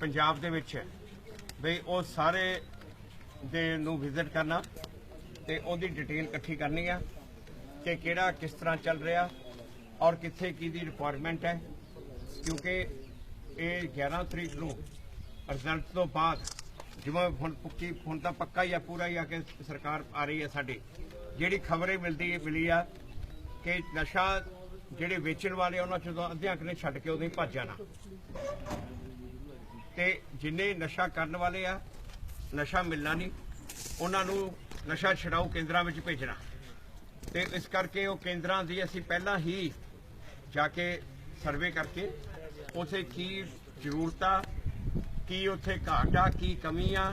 ਪੰਜਾਬ ਦੇ ਵਿੱਚ ਵੀ ਉਹ ਸਾਰੇ ਦੇ ਨੂੰ ਵਿਜ਼ਿਟ ਕਰਨਾ ਤੇ ਉਹਦੀ ਡਿਟੇਲ ਇਕੱਠੀ ਕਰਨੀ ਆ ਕਿ ਕਿਹੜਾ ਕਿਸ ਤਰ੍ਹਾਂ ਚੱਲ ਰਿਹਾ ਔਰ ਕਿੱਥੇ ਕੀ ਦੀ ਰਿਕੁਆਇਰਮੈਂਟ ਹੈ। ਕਿਉਂਕਿ ਇਹ 11 ਤਰੀਕ ਨੂੰ ਰਿਜ਼ਲਟ ਤੋਂ ਬਾਅਦ ਜਿਵੇਂ ਹੁਣ ਪੱਕੀ, ਹੁਣ ਤਾਂ ਪੱਕਾ ਹੀ ਆ, ਪੂਰਾ ਹੀ ਆ ਕਿ ਸਰਕਾਰ ਆ ਰਹੀ ਹੈ ਸਾਡੀ। ਜਿਹੜੀ ਖਬਰੇ ਮਿਲਦੀ ਹੈ ਮਿਲੀ ਆ ਕਿ ਨਸ਼ਾ ਜਿਹੜੇ ਵੇਚਣ ਵਾਲੇ ਉਹਨਾਂ ਚੋਂ ਅੱਧਿਆਂ ਕੁ ਨੇ ਛੱਡ ਕੇ ਉਹਦੇ ਭੱਜ ਜਾਣਾ। ਤੇ ਜਿੰਨੇ ਨਸ਼ਾ ਕਰਨ ਵਾਲੇ ਆ, ਨਸ਼ਾ ਮਿਲਣਾ ਨਹੀਂ, ਉਹਨਾਂ ਨੂੰ ਨਸ਼ਾ ਛਡਾਊ ਕੇਂਦਰਾਂ ਵਿੱਚ ਭੇਜਣਾ। ਤੇ ਇਸ ਕਰਕੇ ਉਹ ਕੇਂਦਰਾਂ ਦੀ ਅਸੀਂ ਪਹਿਲਾਂ ਹੀ ਜਾ ਕੇ ਸਰਵੇ ਕਰਕੇ, ਉਥੇ ਕੀ ਜ਼ਰੂਰਤਾਂ ਕੀ ਉੱਥੇ ਘਾਟ ਆ, ਕੀ ਕਮੀ ਆ,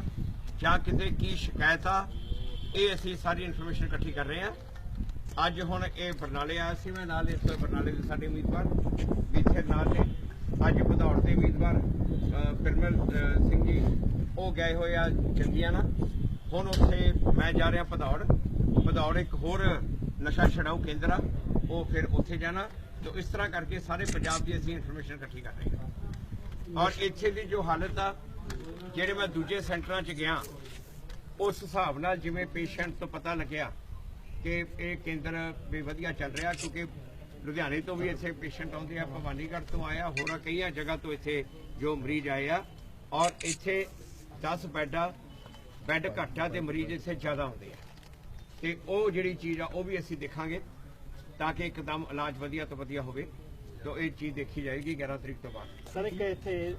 ਜਾਂ ਕਿਤੇ ਕੀ ਸ਼ਿਕਾਇਤ ਆ, ਇਹ ਅਸੀਂ ਸਾਰੀ ਇਨਫੋਰਮੇਸ਼ਨ ਇਕੱਠੀ ਕਰ ਰਹੇ ਹਾਂ ਅੱਜ ਹੁਣ ਇਹ ਬਰਨਾਲੇ ਆਇਆ ਸੀ ਮੈਂ, ਨਾਲ ਇਸ ਤੋਂ ਬਰਨਾਲੇ ਦੇ ਸਾਡੇ ਉਮੀਦਵਾਰ ਇੱਥੇ ਨਾਲ ਨੇ। ਅੱਜ ਭਦੌੜ ਦੇ ਉਮੀਦਵਾਰ ਪਿਰਮਲ ਸਿੰਘ ਜੀ, ਉਹ ਗਏ ਹੋਏ ਆ ਚੰਗੀਆਣਾ ਹੁਣ ਉੱਥੇ ਮੈਂ ਜਾ ਰਿਹਾ ਭਦੌੜ। ਭਦੌੜ ਇੱਕ ਹੋਰ ਨਸ਼ਾ ਛਡਾਊ ਕੇਂਦਰ ਆ। ਉਹ ਫਿਰ ਉੱਥੇ ਜਾਣਾ। ਤੇ ਇਸ ਤਰ੍ਹਾਂ ਕਰਕੇ ਸਾਰੇ ਪੰਜਾਬ ਦੀ ਅਸੀਂ ਇਨਫੋਰਮੇਸ਼ਨ ਇਕੱਠੀ ਕਰ ਰਹੇ ਹਾਂ। ਔਰ ਇੱਥੇ ਦੀ ਜੋ ਹਾਲਤ ਆ, ਜਿਹੜੇ ਮੈਂ ਦੂਜੇ ਸੈਂਟਰਾਂ 'ਚ ਗਿਆ, ਉਸ ਹਿਸਾਬ ਨਾਲ ਜਿਵੇਂ ਪੇਸ਼ੈਂਟ ਤੋਂ ਪਤਾ ਲੱਗਿਆ ਕਿ ਇਹ ਕੇਂਦਰ ਵੀ ਵਧੀਆ ਚੱਲ ਰਿਹਾ, ਕਿਉਂਕਿ ਲੁਧਿਆਣੇ ਤੋਂ ਵੀ ਇੱਥੇ ਪੇਸ਼ੈਂਟ ਆਉਂਦੇ ਆ, ਭਵਾਨੀਗੜ੍ਹ ਤੋਂ ਆਇਆ, ਹੋਰਾਂ ਕਈਆਂ ਜਗ੍ਹਾ ਤੋਂ ਇੱਥੇ ਜੋ ਮਰੀਜ਼ ਆਏ ਆ, ਔਰ ਇੱਥੇ 10 ਬੈੱਡਾਂ ਬੈੱਡ ਘੱਟ ਆ ਤੇ ਮਰੀਜ਼ ਇੱਥੇ ਜ਼ਿਆਦਾ ਹੁੰਦੇ ਆ। ਤੇ ਉਹ ਜਿਹੜੀ ਚੀਜ਼ ਆ, ਉਹ ਵੀ ਅਸੀਂ ਦੇਖਾਂਗੇ ਤਾਂ ਕਿ ਇੱਕਦਮ ਇਲਾਜ ਵਧੀਆ ਤੋਂ ਵਧੀਆ ਹੋਵੇ। ਤਾਂ ਇਹ ਚੀਜ਼ ਦੇਖੀ ਜਾਏਗੀ 11 ਤਰੀਕ ਤੋਂ ਬਾਅਦ। ਸਰ, ਇੱਕ ਇੱਥੇ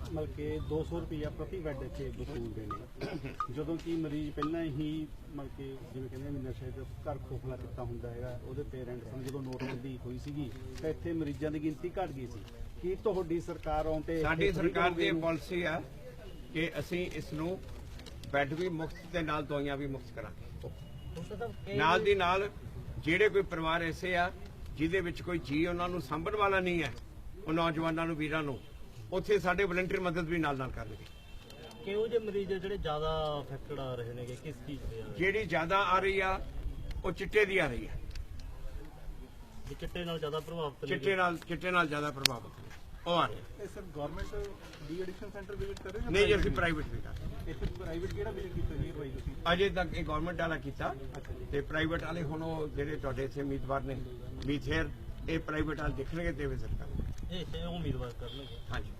ਮਤਲਬ ਕਿ 200 ਰੁਪਇਆ ਪ੍ਰਤੀ ਬੈੱਡ ਇੱਥੇ ਵਸੂਲਦੇ ਨੇ। ਜਦੋਂ ਕਿ ਮਰੀਜ਼ ਪਹਿਲਾਂ ਹੀ ਮਤਲਬ ਕਿ ਜਿਵੇਂ ਕਹਿੰਦੇ ਨੇ ਨਸ਼ੇ ਦੇ ਘਰ ਖੋਖਲਾ ਕੀਤਾ ਹੁੰਦਾ ਹੈਗਾ, ਉਹਦੇ ਪੇਰੈਂਟਸ ਨੂੰ ਜਦੋਂ ਨੋਟਬੰਦੀ ਹੋਈ ਸੀਗੀ ਤਾਂ ਇੱਥੇ ਮਰੀਜ਼ਾਂ ਦੀ ਗਿਣਤੀ ਘਟ ਗਈ ਸੀ। ਕੀ ਤੁਹਾਡੀ ਸਰਕਾਰ ਆਉਣ ਤੇ ਸਾਡੀ ਸਰਕਾਰ ਦੀ? ਪਾਲਿਸੀ ਆ ਕਿ ਅਸੀਂ ਇਸ ਨੂੰ ਬੈੱਡ ਵੀ ਮੁਫਤ ਤੇ ਨਾਲ ਦਵਾਈਆਂ ਵੀ ਮੁਫਤ ਕਰਾਂਗੇ। ਨਾਲ ਦੀ ਨਾਲ ਜਿਹੜੇ ਕੋਈ ਪਰਿਵਾਰ ਐਸੇ ਆ ਜਿਹਦੇ ਵਿੱਚ ਕੋਈ ਜੀ ਉਹਨਾਂ ਨੂੰ ਸਾਂਭਣ ਵਾਲਾ ਨਹੀਂ ਹੈ ਉਹ ਨੌਜਵਾਨਾਂ ਨੂੰ ਵੀਰਾਂ ਨੂੰ ਉੱਥੇ ਸਾਡੇ ਵਲੰਟੀਅਰ ਮਦਦ ਵੀ ਨਾਲ ਨਾਲ ਕਰਨਗੇ। ਕਿਹੋ ਜਿਹੇ ਮਰੀਜ਼ ਜਿਹੜੇ ਜ਼ਿਆਦਾ ਅਫੈਕਟਡ ਆ ਰਹੇ ਨੇਗੇ? ਕਿਸ ਚੀਜ਼ ਦੇ ਆ ਜਿਹੜੀ ਜ਼ਿਆਦਾ ਆ ਰਹੀ ਆ ਉਹ ਚਿੱਟੇ ਦੀ ਆ ਰਹੀ ਆ। ਵੀ ਚਿੱਟੇ ਨਾਲ ਜ਼ਿਆਦਾ ਪ੍ਰਭਾਵਿਤ ਨੇ ਚਿੱਟੇ ਨਾਲ ਚਿੱਟੇ ਨਾਲ ਜ਼ਿਆਦਾ ਪ੍ਰਭਾਵਿਤ ਨੇ। ਉਹ ਆ ਰਹੇ। ਇਹ sir government de addiction centre visit ਕਰ ਰਹੇ ਜਾਂ ਨਹੀਂ ਜੀ ਅਸੀਂ ਪ੍ਰਾਈਵੇਟ ਵੀ ਕਰ ਰਹੇ। ਇੱਥੇ ਪ੍ਰਾਈਵੇਟ ਕਿਹੜਾ ਵਿਜ਼ਿਟ ਕੀਤਾ ਜੀ ਭਾਈ ਤੁਸੀਂ? ਅਜੇ ਤੱਕ ਇਹ ਗਵਰਨਮੈਂਟ ਵਾਲਾ ਕੀਤਾ। ਤੇ ਪ੍ਰਾਈਵੇਟ ਵਾਲੇ ਹੁਣ ਉਹ ਜਿਹੜੇ ਤੁਹਾਡੇ ਇੱਥੇ ਉਮੀਦਵਾਰ ਨੇ ਮੀਥੇਰ ਇਹ ਪ੍ਰਾਈਵੇਟ ਵਾਲੇ ਦੇਖਣਗੇ ਤੇ ਵਿਜ਼ਿਟ ਕਰਨਗੇ। ਇਹ ਸੇ ਉਮੀਦਵਾਰ ਕਰਨਗੇ। ਹਾਂਜੀ।